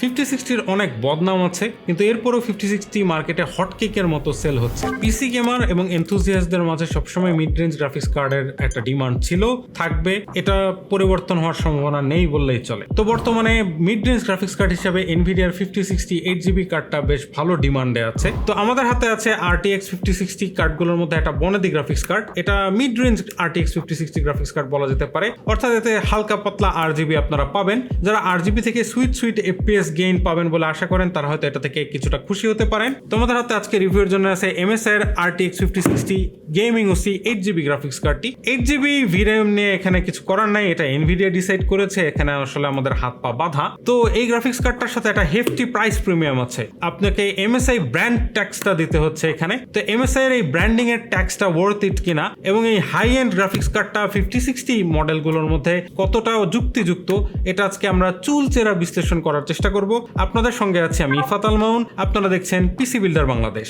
Fifty সিক্সটির অনেক বদনাম আছে, কিন্তু এরপরও ফিফটি সিক্সটি মার্কেটে হটকেকের মতো সেল হচ্ছে। পিসি গেমার এবং এনথুজিয়াসদের মাঝে সবসময় মিড রেঞ্জ গ্রাফিক্স কার্ডের একটা ডিমান্ড ছিল, থাকবে, এটা পরিবর্তন হওয়ার সম্ভাবনা নেই বললেই চলে। তো বর্তমানে মিড রেঞ্জ গ্রাফিক্স কার্ড হিসেবে এনভিডিয়ার ফিফটি সিক্সটি এইট জিবি কার্ডটা বেশ ভালো ডিমান্ডে আছে। তো আমাদের হাতে আছে আরটিএক্স ফিফটি সিক্সটি কার্ডগুলোর মধ্যে একটা বনেদি গ্রাফিক্স কার্ড। এটা mid range RTX fifty sixty graphics card বলা যেতে পারে। অর্থাৎ এতে হালকা পাতলা আর জিবি আপনারা পাবেন। যারা আর জিবি থেকে সুইট সুইট এফপিএস গেইন পাবেন বলে আশা করেন, তারা হয়তো এটা থেকে কিছুটা খুশি হতে পারেন। তোমাদের হাতে আজকে রিভিউর জন্য আছে এমএসআই এর RTX fifty sixty gaming OC eight GB graphics কার্ডটি এইট জিবি ভিরেম নিয়ে এখানে কিছু করার নাই, এটা এনভিডিয়া ডিসাইড করেছে, এখানে আসলে আমাদের হাত পা বাঁধা। তো এই গ্রাফিক্স কার্ডটার সাথে একটা হেফটি প্রাইস প্রিমিয়াম আছে। আপনাকে এমএসআই ব্র্যান্ড ট্যাক্সটা দিতে হচ্ছে এখানে। তো এমএসআই এর এই ব্র্যান্ডিং এর ট্যাক্সটা ওয়ার্থ ইট কিনা? এবং এই হাই এন্ড গ্রাফিক্স কার্ডটা ফিফটি সিক্সটি মডেলগুলোর মধ্যে কতটা যুক্তিযুক্ত, এটা আজকে আমরা চুল চেরা বিশ্লেষণ করার চেষ্টা করব। আপনাদের সঙ্গে আছি আমি ইফাত আল মাউন আপনারা দেখছেন পিসি বিল্ডার বাংলাদেশ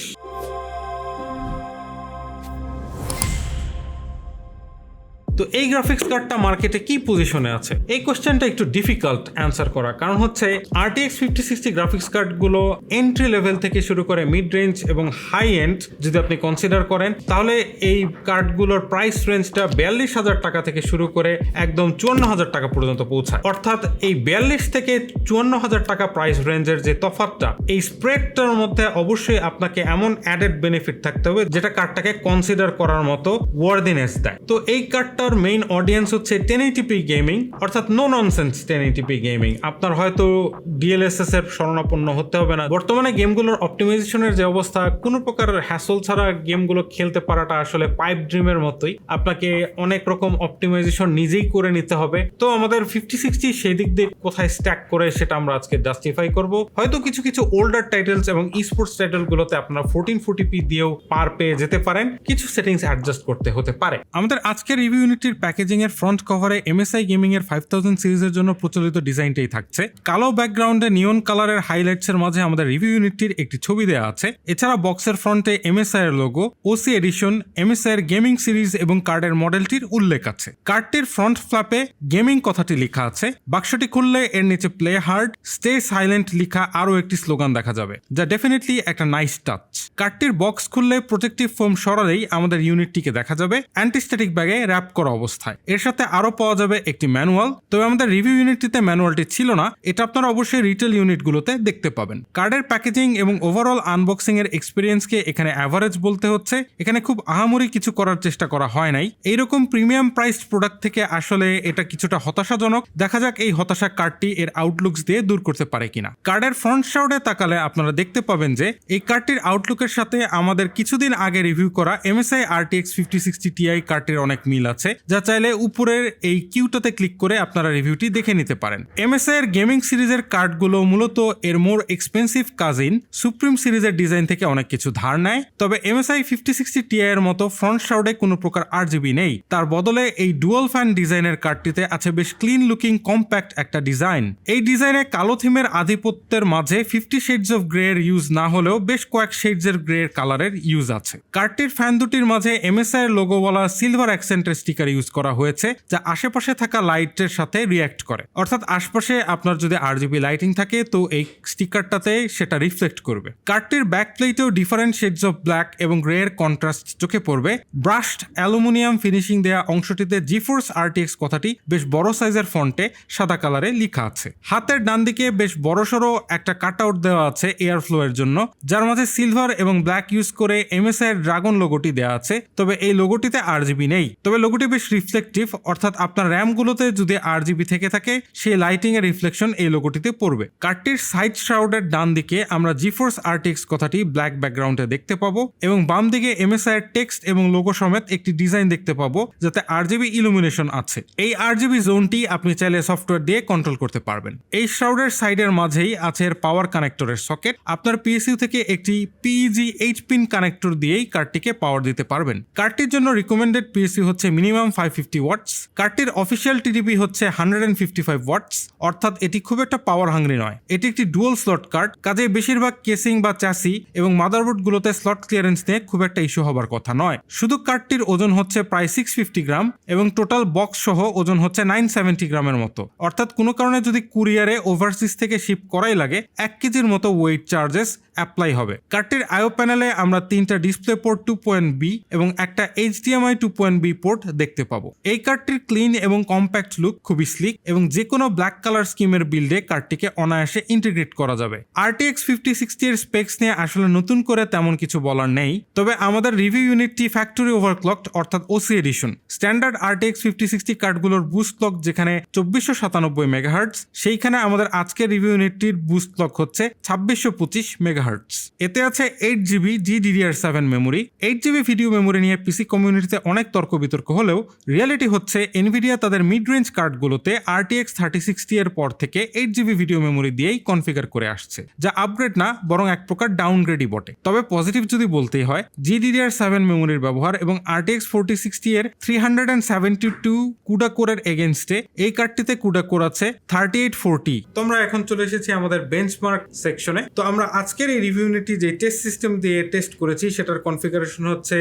তো এই গ্রাফিক্স কার্ডটা মার্কেটে কি পজিশনে আছে? এই কোশ্চেনটা একটু ডিফিকাল্ট অ্যান্সার করা কারণ হচ্ছে আরটিএক্স ফিফটি সিক্সটি গ্রাফিক্স কার্ডগুলো এন্ট্রি লেভেল থেকে শুরু করে মিড রেঞ্জ এবং হাই এন্ড যদি আপনি কনসিডার করেন, তাহলে এই কার্ডগুলোর প্রাইস রেঞ্জটা বিয়াল্লিশ হাজার টাকা থেকে শুরু করে একদম চুয়ান্ন হাজার টাকা পর্যন্ত পৌঁছায়। অর্থাৎ এই বিয়াল্লিশ থেকে চুয়ান্ন হাজার টাকা প্রাইস রেঞ্জের যে তফাতটা এই স্প্রেডটার মধ্যে অবশ্যই আপনাকে এমন অ্যাডেড বেনিফিট থাকতে হবে যেটা কার্ডটাকে কনসিডার করার মতো ওয়ার্দিনেস দেয়। তো এই কার্ডটার মেইন অডিয়েন্স হচ্ছে টেন এইটিপি গেমিং অর্থাৎ no nonsense ten eighty p gaming আপনার হয়তো ডিএলএসএস এর শরণাপন্ন হতে হবে না। বর্তমানে গেমগুলোর অপটিমাইজেশনের যে অবস্থা, কোনো প্রকার হ্যাসল ছাড়া গেমগুলো খেলতে পারাটা আসলে পাইপ ড্রিমের মতোই। আপনাকে অনেক রকম অপটিমাইজেশন নিজেই করে নিতে হবে। তো আমাদের ফিফটি সিক্সটি সেই দিক দিয়ে কোথায় স্ট্যাক করে সেটা আমরা আজকে জাস্টিফাই করব। হয়তো কিছু কিছু ওল্ডার টাইটেলস এবং ই স্পোর্টস টাইটেলগুলোতে আপনারা ফোরটিন ফোর্টি পি দিয়েও পার পেয়ে যেতে পারেন। কিছু সেটিংস অ্যাডজাস্ট করতে হতে পারে। আমাদের আজকের রিভিউ ইউনিটির প্যাকেজিং এর ফ্রন্ট কভারে এমএসআই গেমিং এর ফাইভ থাউজেন্ড সিরিজের জন্য প্রচলিত ডিজাইনটাই থাকছে। কালো ব্যাকগ্রাউন্ডে নিয়ন কালারের হাইলাইটস এর মাঝে আমাদের রিভিউ ইউনিটটির একটি ছবি দেওয়া আছে। এছাড়া বক্সের ফ্রন্টে এমএসআই এর লোগো ওসি এডিশন এমএসআই এর গেমিং সিরিজ এবং কার্ডের মডেলটির উল্লেখ আছে। কার্ডটির ফ্রন্ট ফ্ল্যাপে গেমিং কথাটি লেখা আছে। বাক্সটি খুললে এর নিচে প্লে হার্ড স্টে সাইলেন্ট লেখা আরও একটি স্লোগান দেখা যাবে, যা ডেফিনেটলি একটা নাইস টাচ কার্ডটির বক্স খুললে প্রোটেক্টিভ ফোম সরালেই আমাদের ইউনিটটিকে দেখা যাবে। অ্যান্টিস্ট্যাটিক ব্যাগে র্যাপ করা অবস্থায়। এর সাথে আরও পাওয়া যাবে একটি ম্যানুয়াল, তবে আমাদের রিভিউ ইউনিটটিতে ম্যানুয়ালটি ছিল না। এটা আপনারা অবশ্যই রিটেল ইউনিটগুলোতে দেখতে পাবেন। কার্ডের প্যাকেজিং এবং ওভারঅল আনবক্সিং এর এক্সপিরিয়েন্সকে এখানে অ্যাভারেজ বলতে হচ্ছে। এখানে খুব আহামরি কিছু করার চেষ্টা করা হয় নাই। এইরকম প্রিমিয়াম প্রাইসড প্রোডাক্ট থেকে আসলে এটা কিছুটা হতাশাজনক। দেখা যাক এই হতাশা কার্ডটি এর আউটলুকস দিয়ে দূর করতে পারে কিনা। কার্ডের ফ্রন্ট শাউডে তাকালে আপনারা দেখতে পাবেন যে, এই কার্ডটির আউটলুকের সাথে আমাদের কিছুদিন আগে রিভিউ করা MSI RTX fifty sixty Ti কার্ডটির অনেক মিল আছে। যা চাইলে উপরের এই কিউটাতে ক্লিক করে আপনারা রিভিউটি দেখে নিতে পারেন। এমএসআই এর গেমিং সিরিজের কার্ডগুলো মূলত এর মোর এক্সপেন্সিভ কাজিন সুপ্রিম সিরিজের ডিজাইন থেকে অনেক কিছু ধার নেয়। তবে এমএসআই ফিফটি সিক্সটি টিআই এর মতো ফ্রন্ট শাউডে কোনো প্রকার আর জিবি নেই। তার বদলে এই ডুয়াল ফ্যান ডিজাইনের কার্ডটিতে আছে বেশ ক্লিন লুকিং কম্প্যাক্ট একটা ডিজাইন এই ডিজাইনে কালো থিমের আধিপত্যের মাঝে ফিফটি শেডস অফ গ্রে এর ইউজ না হলেও বেশ কয়েক শেডস এর গ্রে এর কালারের ইউজ আছে। কার্ডটির ফ্যান দুটির মাঝে এমএসআই এর লোগোওয়ালা সিলভার অ্যাক্সেন্টের স্টিকার ইউজ করা হয়েছে, যা আশেপাশে থাকা লাইটের সাথে রিয়্যাক্ট করে। অর্থাৎ আশপাশে আপনার যদি আর লাইটিং থাকে, তো এই স্টিকারটাতে সেটা রিফ্লেক্ট করবে। কার্ডটির ব্যাক প্লেটেও ডিফারেন্ট শেডস অফ ব্ল্যাক এবং গ্রে এর কন্ট্রাস্ট চোখে পড়বে। ব্রাশড অ্যালুমিনিয়াম ফিনিশিং দেওয়া অংশটিতে জিফোর্স আরটিএক্স কথাটি বেশ বড় সাইজের ফন্টে সাদা কালারে লেখা আছে। হাতের ডান দিকে বেশ বড়সড় একটা কাট আউট দেওয়া আছে এয়ার ফ্লো এর জন্য, যার মাঝে সিলভার এবং ব্ল্যাক ইউজ করে এমএসআই এর ড্রাগন লোগোটি দেওয়া আছে। তবে এই লোগোটিতে আর জিবি নেই। তবে লোগোটি বেশ রিফ্লেকটিভ অর্থাৎ আপনার র্যামগুলোতে যদি আর জিবি থেকে থাকে, সেই লাইটিং এর রিফ্লেকশন এই লোগোটিতে পড়বে। কার্ডটির সাইড শ্রাউডের ডান দিকে আমরা জিফোর্স আরটিএক্স কথাটি ব্ল্যাক ব্যাকগ্রাউন্ডে দেখতে পাবো এবং বাম দিকে এমএসআই এর টেক্সট এবং লোগো সমেত একটি ডিজাইন দেখতে পাবো, যাতে আরজিবি ইলুমিনেশন আছে। এই আরজিবি জোনটি আপনি চাইলে সফটওয়্যার দিয়ে কন্ট্রোল করতে পারবেন। এই শ্রাউডের সাইডের মাঝেই আছে এর পাওয়ার কানেক্টরের সকেট আপনার পিএসইউ থেকে একটি পিজি এইচ পিন কানেক্টর দিয়েই কার্ডটিকে পাওয়ার দিতে পারবেন। কার্ডটির জন্য রিকমেন্ডেড পিএসইউ হচ্ছে minimum minimum five fifty watts কার্ডটির official TDP হচ্ছে hundred and fifty five watts অর্থাৎ এটি খুব একটা পাওয়ার হাঙ্গরি নয়। এটি একটি ডুয়াল স্লট কার্ড কাজে বেশিরভাগ কেসিং বা চ্যাসি এবং মাদারবোর্ডগুলোতে স্লট ক্লিয়ারেন্স নিয়ে খুব একটা ইস্যু হবার কথা নয়। শুধু কার্ডটির ওজন হচ্ছে প্রায় সিক্স ফিফটি গ্রাম এবং টোটাল বক্স সহ ওজন হচ্ছে নাইন সেভেন্টি গ্রামের মতো। অর্থাৎ কোনো কারণে যদি কুরিয়ারে ওভারসিজ থেকে শিপ করাই লাগে, এক কেজির মতো ওয়েট চার্জেস অ্যাপ্লাই হবে। কার্ডটির আয়ো প্যানেলে আমরা তিনটা display port two point B এবং একটা HDMI two point B port দেখতে পাবো। এই কার্ডটির ক্লিন এবং কম্প্যাক্ট লুক খুবই স্লিক এবং যে কোনো ব্ল্যাক কালার স্কিমের বিল্ডে কার্ডটিকে অনায়াসে ইন্টিগ্রেট করা যাবে। আরটিএক্স ফিফটি সিক্সটি এর স্পেক্স নিয়ে আসলে নতুন করে তেমন কিছু বলার নেই, তবে আমাদের রিভিউ ইউনিটটি ফ্যাক্টরি ওভারক্লকড অর্থাৎ OC edition standard RTX fifty sixty কার্ডগুলোর boost clock যেখানে চব্বিশশো সাতানব্বই মেগাহার্টস সেইখানে আমাদের আজকের রিভিউ ইউনিটটির বুস্ট ক্লক হচ্ছে ছাব্বিশশো পঁচিশ মেগাহার্টস এতে আছে eight GB GDDR seven memory eight GB video memory নিয়ে পিসি কমিউনিটিতে অনেক তর্ক বিতর্ক হলেও রিয়ালিটি হচ্ছে এনভিডিয়া তাদের মিড রেঞ্জ কার্ডগুলোতে আরটিএক্স থার্টি সিক্সটি এর পর থেকে এইট জিবি ভিডিও মেমোরি দিয়েই কনফিগার করে আসছে, যা আপগ্রেড না, বরং এক প্রকার ডাউনগ্রেডই বটে। তবে পজিটিভ যদি বলতেই হয় জিডিডিআর সেভেন মেমোরির ব্যবহার এবং আরটিএক্স ফোরটি সিক্সটি এর three hundred and seventy two CUDA কোরের এগেনস্টে এই কার্ডটিতে কুডা কোর আছে থার্টি এইট ফোরটি তোমরা এখন চলে এসেছি আমাদের বেঞ্চমার্ক সেকশনে তো আমরা আজকের এই রিভিউ ইউনিটটি যে টেস্ট সিস্টেম দিয়ে টেস্ট করেছি, সেটার কনফিগারেশন হচ্ছে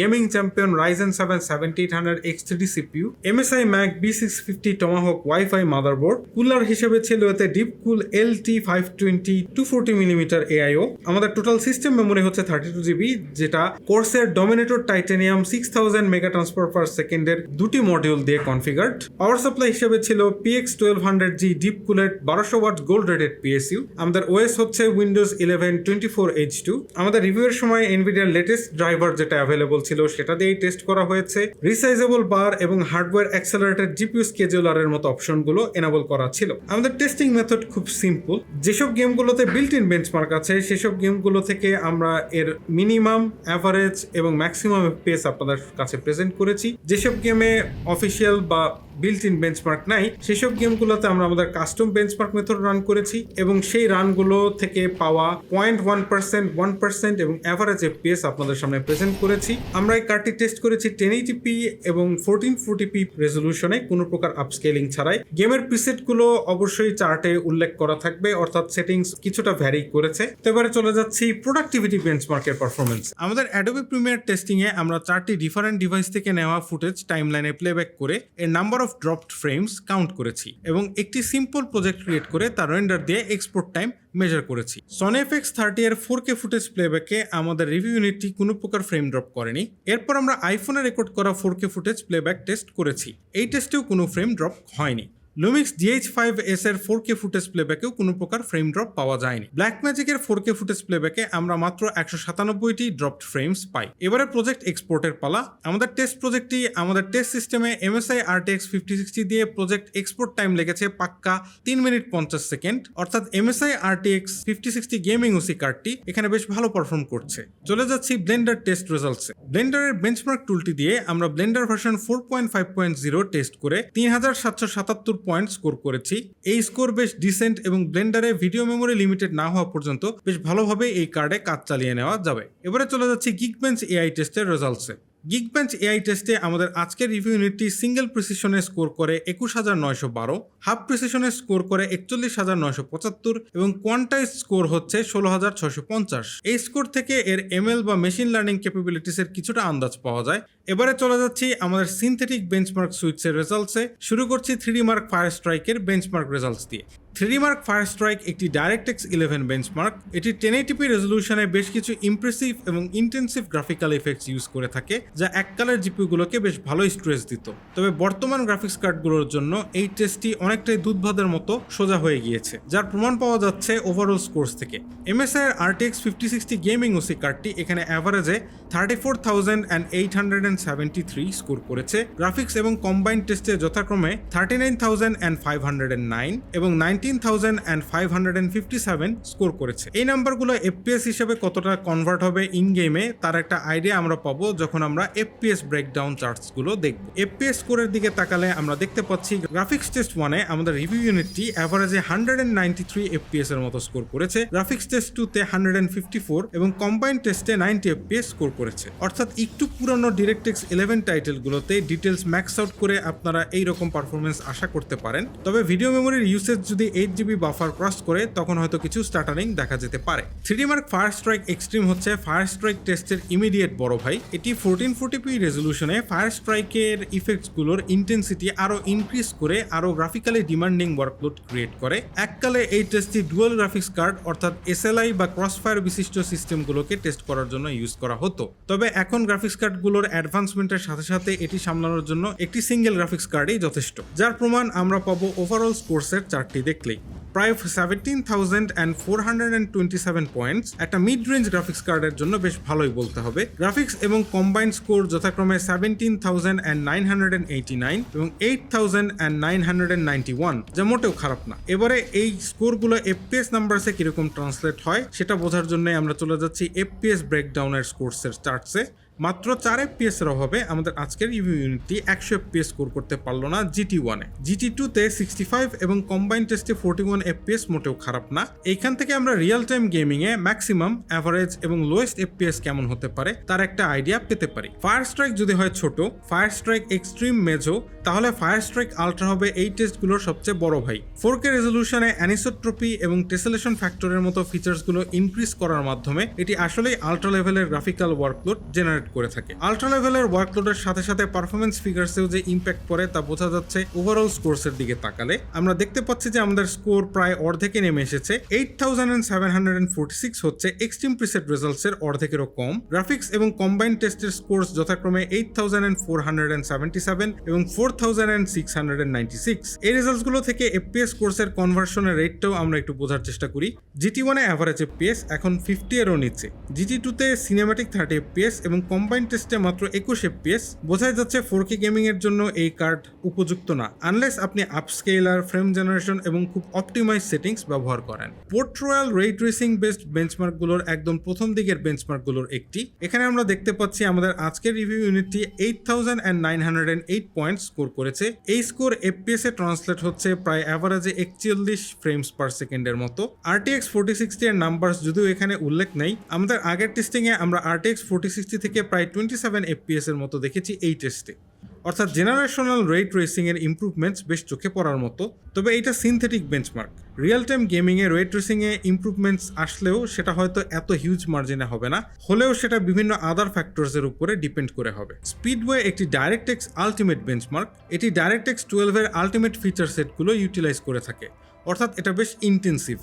gaming champion Ryzen seven seventy eight hundred X three CPU MSI MAG B six fifty Tomahawk WiFi motherboard cooler হিসেবে ছিল এতে Deep Cool L T five twenty two forty millimetre AIO আমাদের total system memory হচ্ছে thirty two GB যেটা কোর্সের Dominator Titanium six thousand mega transfer per সেকেন্ডের দুটি module দিয়ে কনফিগার্ড পাওয়ার সাপ্লাই হিসেবে ছিল PX twelve hundred G Deep কুলেট বারোশো ওয়াট গোল্ড রেটেড পিএসইউ আমাদের ওএস হচ্ছে Windows eleven twenty four H two আমাদের রিভিউয়ের সময় এনভিডিয়ার লেটেস্ট ড্রাইভার যেটা অ্যাভেলেবল ছিল, সেটা দিয়েই টেস্ট করা হয়েছে। রিসাইজেবল বার এবং হার্ডওয়্যার অ্যাক্সেলারেটেড জিপিউ স্কেজুলারের মতো অপশনগুলো এনাবল করা ছিল। আমাদের টেস্টিং মেথড খুব সিম্পল যেসব গেমগুলোতে বিল্ট ইন বেঞ্চমার্ক আছে, সেসব গেমগুলো থেকে আমরা এর মিনিমাম অ্যাভারেজ এবং ম্যাক্সিমাম পেস আপনাদের কাছে প্রেজেন্ট করেছি। যেসব গেমে অফিসিয়াল বা বিল্ট ইন বেঞ্চমার্ক নাই। সেসব গেমগুলোতে আমরা আমাদের কাস্টম বেঞ্চমার্ক মেথড রান করেছি এবং সেই রানগুলো থেকে পাওয়া point one percent one percent এবং অ্যাভারেজ এফপিএস আপনাদের সামনে প্রেজেন্ট করেছি। আমরা এই কার্ডটি টেস্ট করেছি টেন এইটিপি এবং ফোরটিন ফোরটিপি রেজলিউশনে কোনো প্রকার আপস্কেলিং ছাড়াই। গেমের প্রিসেটগুলো অবশ্যই চার্টে উল্লেখ করা থাকবে, অর্থাৎ সেটিংস কিছুটা ভ্যারি করেছে। তো এবারে চলে যাচ্ছি প্রোডাক্টিভিটি বেঞ্চমার্কের পারফরমেন্স আমাদের অ্যাডোবি প্রিমিয়ার টেস্টিংয়ে আমরা চারটি ডিফারেন্ট ডিভাইস থেকে নেওয়া ফুটেজ টাইমলাইনে প্লেব্যাক করে, এর number of dropped frames count করেছি এবং একটি সিম্পল প্রজেক্ট ক্রিয়েট করে তার রেন্ডার দিয়ে এক্সপোর্ট টাইম মেজার করেছি। সন এফ এক্স থার্টি এর ফোর কে ফুটেজ প্লেব্যাকে আমাদের রিভিউ ইউনিটটি কোনো প্রকার ফ্রেম ড্রপ করেনি। এরপর আমরা আইফোনে রেকর্ড করা four K footage playback test করেছি। এই টেস্টেও কোনো ফ্রেম ড্রপ হয়নি। Lumix D H five S four K footage প্লেব্যাকেও কোনো প্রকার ফ্রেম ড্রপ পাওয়া যায়নি। ব্ল্যাক ম্যাজিকের ফোর কে ফুটেজ প্লেব্যাকে আমরা মাত্র একশো সাতানব্বইটি ড্রপড ফ্রেমস পাই। এবারে প্রজেক্ট এক্সপোর্টের পালা। আমাদের টেস্ট প্রজেক্টটি আমাদের টেস্ট সিস্টেমে এমএসআই আরটিএক্স ফিফটি সিক্সটি দিয়ে প্রজেক্ট এক্সপোর্ট টাইম লেগেছে পাক্কা তিন মিনিট পঞ্চাশ সেকেন্ড অর্থাৎ MSI RTX fifty sixty gaming OC কার্ডটি এখানে বেশ ভালো পারফর্ম করছে। চলে যাচ্ছি ব্লেন্ডার টেস্ট রেজাল্টসে ব্লেন্ডারের বেঞ্চমার্ক টুলটি দিয়ে আমরা Blender version four point five point zero test করে তিন হাজার সাতশো সাতাত্তর পয়েন্ট স্কোর করেছি। এই স্কোর বেশ ডিসেন্ট এবং ব্লেন্ডারে ভিডিও মেমোরি লিমিটেড না হওয়া পর্যন্ত বেশ ভালোভাবে এই কার্ডে কাজ চালিয়ে নেওয়া যাবে। এবারে চলে যাচ্ছি গিকবেঞ্চ এআই টেস্টের রেজাল্টসে গিকবেঞ্চ এআই টেস্টে আমাদের আজকের রিভিউ ইউনিটটি সিঙ্গেল প্রিসিশনে স্কোর করে একুশ হাজার নয়শো বারো হাফ প্রিসিশনে স্কোর করে একচল্লিশ হাজার নয়শো পঁচাত্তর এবং কোয়ান্টাইজ স্কোর হচ্ছে ষোলো হাজার ছয়শো পঞ্চাশ। এই স্কোর থেকে এর এমএল বা মেশিন লার্নিং ক্যাপাবিলিটিসের কিছুটা আন্দাজ পাওয়া যায়। এবারে চলে যাচ্ছি আমাদের সিনথেটিক বেঞ্চমার্ক সুইটসের রেজাল্টসে শুরু করছি থ্রি মার্ক ফায়ার স্ট্রাইকের বেঞ্চমার্ক রেজাল্টস দিয়ে। থ্রি মার্ক ফায়ার স্ট্রাইক, একটি ডাইরেক্টেক্স ইলেভেন বেঞ্চমার্ক, এটি টেন এইটিপি রেজলিউশনে বেশ কিছু ইমপ্রেসিভ এবং ইন্টেন্সিভ গ্রাফিক্যাল এফেক্টস ইউজ করে থাকে, যা এক কালার জিপিগুলোকে বেশ ভালোই স্ট্রেস দিত। তবে বর্তমান গ্রাফিক্স কার্ডগুলোর জন্য এই টেস্টটি অনেকটাই দুধভাদের মতো সোজা হয়ে গিয়েছে, যার প্রমাণ পাওয়া যাচ্ছে ওভারঅল স্কোর্স থেকে। এমএসআই এর RTX fifty sixty gaming OC কার্ডটি এখানে অ্যাভারেজে thirty four thousand and eight hundred and seventy three score করেছে। গ্রাফিক্স এবং কম্বাইন্ড টেস্টে যথাক্রমে thirty nine thousand and five hundred and nine এবং nineteen thousand and five hundred and fifty seven score করেছে। এই নাম্বারগুলো এফপিএস হিসেবে কতটা কনভার্ট হবে ইন গেমে তার একটা আইডিয়া আমরা পাবো যখন আমরা এফপিএস ব্রেকডাউন চার্টসগুলো দেখব। এফপিএস স্কোরের দিকে তাকালে আমরা দেখতে পাচ্ছি গ্রাফিক্স টেস্ট ওয়ানে আমাদের রিভিউ ইউনিটটি অ্যাভারেজে hundred and ninety three FPS এর মতো স্কোর করেছে গ্রাফিক্স টেস্ট টুতে হান্ড্রেড অ্যান্ড ফিফটি ফোর এবং কম্বাইন টেস্টে নাইনটি এফপিএস স্কোর করেছে। অর্থাৎ একটু পুরনো ডিরেক্টেক্স ইলেভেন টাইটেলগুলোতে ডিটেলস ম্যাক্স আউট করে আপনারা এই রকম পারফরমেন্স আশা করতে পারেন। তবে ভিডিও মেমোরির ইউসেজ যদি এইট জিবি বাফার ক্রস করে তখন হয়তো কিছু স্টার্টারিং দেখা যেতে পারে। Three D mark Fire Strike extreme হচ্ছে ফায়ার স্ট্রাইক টেস্টের ইমিডিয়েট বড় ভাই। এটি ফোরটিন ফোর্টি পি রেজলিউশনে ফায়ার স্ট্রাইকের ইফেক্টসগুলোর ইন্টেন্সিটি আরও ইনক্রিজ করে আরও গ্রাফিক্যালি ডিমান্ডিং ওয়ার্কলোড ক্রিয়েট করে। এককালে এই টেস্টটি ডুয়াল গ্রাফিক্স কার্ড অর্থাৎ এসএলআই বা ক্রসফায়ার বিশিষ্ট সিস্টেমগুলোকে টেস্ট করার জন্য ইউজ করা হতো। তবে এখন গ্রাফিক্স কার্ডগুলোর অ্যাডভান্সমেন্টের সাথে সাথে এটি সামলানোর জন্য একটি সিঙ্গেল গ্রাফিক্স কার্ডই যথেষ্ট। যার প্রমাণ আমরা পাবো ওভারঅল স্কোর্সের চারটি দেখলেই প্রায় seventeen thousand and four hundred and twenty seven points একটা মিড রেঞ্জ গ্রাফিক্স কার্ডের জন্য বেশ ভালোই বলতে হবে। গ্রাফিক্স এবং কম্বাইন্ড স্কোর যথাক্রমে seventeen thousand and nine hundred and eighty nine এবং eight thousand and nine hundred and ninety one যা মোটেও খারাপ না। এবারে এই স্কোরগুলো এফপিএস নাম্বারসে কীরকম ট্রান্সলেট হয়, সেটা বোঝার জন্য আমরা চলে যাচ্ছি এফপিএস ব্রেকডাউনের স্কোর্সের চার্টসে মাত্র চার এফপিএস এর অভাবে আমাদের আজকের রিভিউ ইউনিটটি একশো এফপিএস স্কোর করতে পারল না জিটি ওয়ানে জিটি টুতে সিক্সটি ফাইভ এবং কম্বাইন টেস্টে ফোর্টি ওয়ান এফপিএস মোটেও খারাপ না। এইখান থেকে আমরা রিয়েল টাইম গেমিং এ ম্যাক্সিমাম অ্যাভারেজ এবং লোয়েস্ট এফপিএস কেমন হতে পারে তার একটা আইডিয়া পেতে পারি। ফায়ার স্ট্রাইক যদি হয় ছোট ফায়ার স্ট্রাইক এক্সট্রিম মেজো তাহলে ফায়ার স্ট্রাইক আলট্রা হবে এই টেস্টগুলোর সবচেয়ে বড় ভাই। ফোর কে রেজলিউশনে অ্যানিসোট্রপি এবং টেসেলেশন ফ্যাক্টরের মতো ফিচার্সগুলো ইনক্রিজ করার মাধ্যমে এটি আসলেই আলট্রা লেভেলের গ্রাফিক্যাল ওয়ার্কলোড জেনারেট করে থাকে। আলট্রা লেভেলের ওয়ার্কলোডের সাথে সাথে পারফরমেন্স ফিগার্সেও যে ইম্প্যাক্ট পড়ে তা বোঝা যাচ্ছে ওভারঅল স্কোর্সের দিকে তাকালে। আমরা দেখতে পাচ্ছি যে আমাদের স্কোর প্রায় অর্ধেকে নেমে এসেছে। Eight thousand seven hundred and forty six হচ্ছে এক্সট্রিম প্রিসেট রেজাল্টস এর অর্ধেকেরও কম। গ্রাফিক্স এবং কম্বাইন টেস্টের স্কোর্স যথাক্রমে eight thousand four hundred and seventy seven এবং four thousand and six hundred and ninety six এই রেজাল্টসগুলো থেকে এফপিএস কোর্সের কনভার্সনের রেটটাও আমরা একটু বোঝার চেষ্টা করি। জিটি ওয়ানে অ্যাভারেজ এফপিএস এখন ফিফটি এরও নিচ্ছে জিটি টুতে সিনেমাটিক থার্টি এফপিএস এবং কম্বাইন টেস্টে মাত্র একুশ এফপিএস বোঝাই যাচ্ছে ফোর কে গেমিং এর জন্য এই কার্ড উপযুক্ত না আনলেস আপনি আপস্কেলার ফ্রেম জেনারেশন এবং খুব অপটিমাইজ সেটিংস ব্যবহার করেন। Port Royal ray tracing based বেঞ্চমার্কগুলোর একদম প্রথম দিকের বেঞ্চমার্কগুলোর একটি। এখানে আমরা দেখতে পাচ্ছি আমাদের আজকের review ইউনিটটি eight thousand and nine hundred and eight point score করেছে এই স্কোর এফপিএস এ ট্রান্সলেট হচ্ছে প্রায় অ্যাভারেজে একচল্লিশ ফ্রেমস পার সেকেন্ডের মতো। আরটিএক্স ফোর্টি সিক্সটি এর নাম্বার যদিও এখানে উল্লেখ নেই, আমাদের আগের টেস্টিং এ আমরা আরটিএক্স ফোর্টি সিক্সটি থেকে প্রায় টোয়েন্টি সেভেন এফপিএস এর মতো দেখেছি এই টেস্টে অর্থাৎ জেনারেশনাল রেট রেসিং এর ইম্প্রুভমেন্টস বেশ চোখে পড়ার মতো। তবে এটা synthetic benchmark real time gaming এ রেট রেসিং এ ইম্প্রুভমেন্টস আসলেও সেটা হয়তো এত হিউজ মার্জিনে হবে না। হলেও সেটা বিভিন্ন আদার ফ্যাক্টরস এর উপরে ডিপেন্ড করে হবে। স্পিডওয়ে একটি ডাইরেক্টেক্স আলটিমেট বেঞ্চমার্ক এটি ডাইরেক্টেক্স টুয়েলভের আলটিমেট ফিচার সেটগুলো ইউটিলাইজ করে থাকে। অর্থাৎ এটা বেশ ইন্টেন্সিভ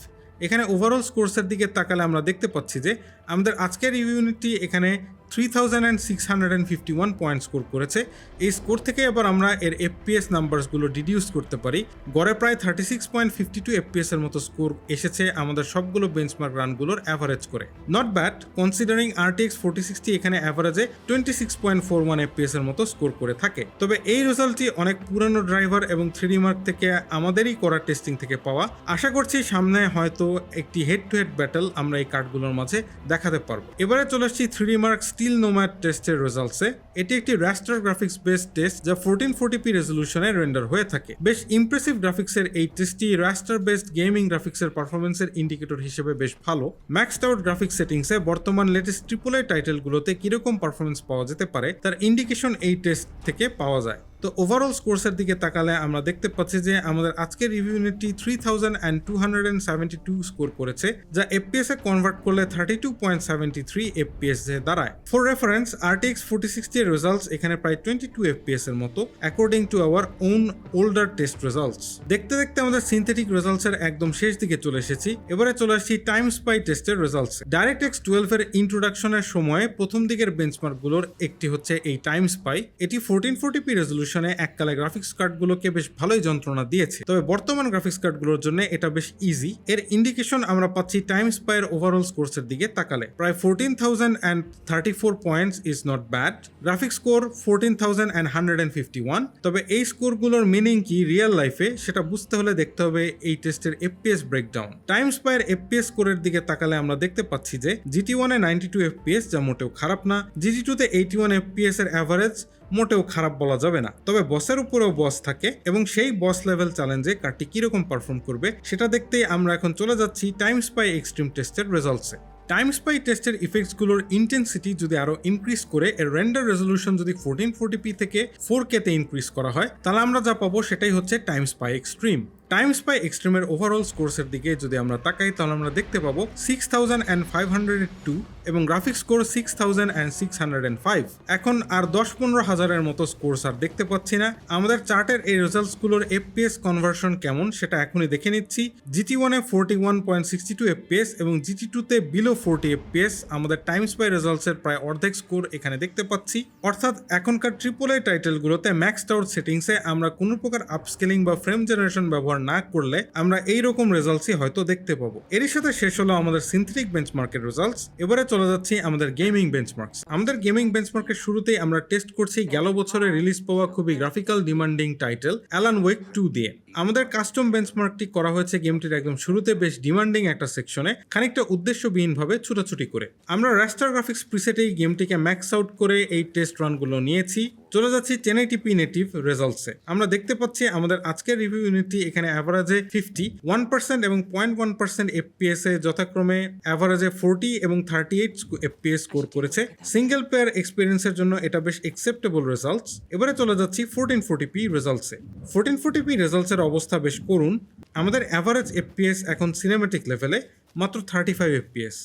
এখানে ওভারঅল স্কোর্সের দিকে তাকালে আমরা দেখতে পাচ্ছি যে আমাদের আজকের ইউনিটটি এখানে three thousand and six hundred and fifty one point score করেছে। এই স্কোর থেকে আবার আমরা এর এফপিএস নাম্বারসগুলো ডিডিউস করতে পারি। গড়ে প্রায় thirty six point fifty two FPS এর মতো স্কোর এসেছে আমাদের সবগুলো বেঞ্চমার্ক রানগুলোর অ্যাভারেজ করে। Not bad considering RTX forty sixty এখানে অ্যাভারেজে twenty six point four one FPS এর মতো স্কোর করে থাকে। তবে এই রেজাল্টটি অনেক পুরানো ড্রাইভার এবং থ্রিডি মার্ক থেকে আমাদেরই করা টেস্টিং থেকে পাওয়া। আশা করছি সামনে হয়তো একটি হেড টু হেড ব্যাটেল আমরা এই কার্ডগুলোর মাঝে দেখাতে পারব। এবারে চলে আসছি থ্রিডি মার্ক স্টিল নোম্যাড টেস্টের রেজাল্টসে এটি একটি র্যাস্টার গ্রাফিক্স বেসড টেস্ট যা ফোরটিন ফোরটি পি রেজলিউশনে রেন্ডার হয়ে থাকে। বেশ ইমপ্রেসিভ গ্রাফিক্সের এই টেস্টটি র্যাস্টার বেসড গেমিং গ্রাফিক্সের পারফরমেন্সের ইন্ডিকেটর হিসেবে বেশ ভালো। ম্যাক্সড আউট গ্রাফিক্স সেটিংসে বর্তমান লেটেস্ট ট্রিপল টাইটেলগুলোতে কীরকম পারফরমেন্স পাওয়া যেতে পারে, তার ইন্ডিকেশন এই টেস্ট থেকে পাওয়া যায়। তো ওভারঅল স্কোর্সের দিকে তাকালে আমরা দেখতে পাচ্ছি যে আমাদের আজকের review ইউনিটটি three thousand and two hundred and seventy two score করেছে যা এফপিএস এ কনভার্ট করলে thirty two point seventy three FPS এ দাঁড়ায়। For reference RTX forty sixty results এখানে প্রায় টোয়েন্টি টু এফপিএস এর মতো according to our own older test results দেখতে দেখতে আমাদের সিনথেটিক রেজাল্টস এর একদম শেষ দিকে চলে এসেছি, এবারে চলে আসছি টাইম স্পাই টেস্টের রেজাল্টস ডাইরেক্ট এক্স টুয়েলভ এর ইন্ট্রোডাকশনের সময় প্রথম দিকের বেঞ্চমার্কগুলোর একটি হচ্ছে এই টাইম স্পাই এটি ফোরটিন ফোর্টি পি রেজলিউশনে এককালে গ্রাফিক্স কার্ডগুলোকে বেশ ভালোই যন্ত্রণা দিয়েছে। তবে বর্তমান গ্রাফিক্স কার্ডগুলোর জন্য এটা বেশ ইজি এর ইন্ডিকেশন আমরা পাচ্ছি টাইম স্পাইয়ের ওভারঅল স্কোর্সের দিকে তাকালে। প্রায় fourteen thousand and thirty four points is not bad graphics score fourteen thousand and hundred and fifty one তবে এই স্কোরগুলোর মিনিং কি রিয়েল লাইফে সেটা বুঝতে হলে দেখতে হবে এই টেস্টের এফপিএস ব্রেকডাউন টাইম স্পাইয়ের এফপিএস স্কোরের দিকে তাকালে আমরা দেখতে পাচ্ছি যে জিটি ওয়ানে নাইনটি টু এফপিএস যা মোটেও খারাপ না। জিটি টুতে এইটি ওয়ান এফপিএস এর অ্যাভারেজ মোটেও খারাপ বলা যাবে না। তবে বসের উপরেও বস থাকে এবং সেই বস লেভেল চ্যালেঞ্জে কারটি কীরকম পারফর্ম করবে সেটা দেখতেই আমরা এখন চলে যাচ্ছি টাইম স্পাই এক্সট্রিম টেস্টের রেজাল্টসে টাইম স্পাই টেস্টের ইফেক্টসগুলোর ইন্টেন্সিটি যদি আরও ইনক্রিজ করে, এর রেন্ডার রেজলিউশন যদি ফোরটিন ফোরটি পি থেকে ফোর কেতে ইনক্রিজ করা হয়, তাহলে আমরা যা পাবো সেটাই হচ্ছে Time Spy extreme Time Spy এক্সট্রিমের overall স্কোর্সের দিকে যদি আমরা তাকাই, তাহলে আমরা দেখতে পাবো six thousand and five hundred two এবং graphics score six thousand and six hundred and five এখন আর দশ পনেরো হাজারের মতো স্কোর্স আর দেখতে পাচ্ছি না। আমাদের চার্টের এই রেজাল্টসগুলোর এফপিএস কনভার্সন কেমন সেটা এখনই দেখে নিচ্ছি। জিটি ওয়ানে forty one point sixty two FPS এবং জিটি টুতে বিলো ফোরটি এফপিএস আমাদের টাইম স্পাই রেজাল্টসের প্রায় অর্ধেক স্কোর এখানে দেখতে পাচ্ছি। অর্থাৎ এখনকার ট্রিপল এ টাইটেলগুলোতে ম্যাক্স আউট সেটিংসে আমরা কোনো প্রকার আপস্কেলিং বা ফ্রেম জেনারেশন ব্যবহার না করলে আমরা এই রকম রেজাল্টসই হয়তো দেখতে পাবো। এরই সাথে শেষ হলো আমাদের সিনথেটিক বেঞ্চমার্কের রেজাল্টস এবারে চলে যাচ্ছি আমাদের গেমিং বেঞ্চমার্কস আমাদের গেমিং বেঞ্চমার্কের শুরুতেই আমরা টেস্ট করছি গেল বছরে রিলিজ পাওয়া খুবই graphical demanding title Alan Wake two দিয়ে। আমাদের কাস্টম বেঞ্চমার্কটি করা হয়েছে গেমটির একদম শুরুতে বেশ ডিমান্ডিং একটা সেকশনে খানিকটা উদ্দেশ্যবিহীনভাবে ছুটাছুটি করে। আমরা র্যাস্টার গ্রাফিক্স প্রিসেটেই গেমটিকে ম্যাক্স আউট করে এই টেস্ট রানগুলো নিয়েছি। চলে যাচ্ছি টেন এইটিপি নেটিভ রেজাল্টসে আমরা দেখতে পাচ্ছি আমাদের আজকের রিভিউ ইউনিটটি এখানে অ্যাভারেজে ফিফটি ওয়ান পার্সেন্ট এবং পয়েন্ট ওয়ান পার্সেন্ট এফপিএস এ যথাক্রমে অ্যাভারেজে ফোরটি এবং থার্টি এইট এফপিএস স্কোর করেছে। সিঙ্গেল প্লেয়ার এক্সপিরিয়েন্সের জন্য এটা বেশ একসেপ্টেবল রেজাল্টস এবারে চলে যাচ্ছি ফোরটিন ফোর্টি পি রেজাল্টসে ফোরটিন ফোর্টি পি রেজাল্টসের অবস্থা বেশ করুন। আমাদের অ্যাভারেজ এফপিএস এখন সিনেমেটিক লেভেলে মাত্র thirty five FPS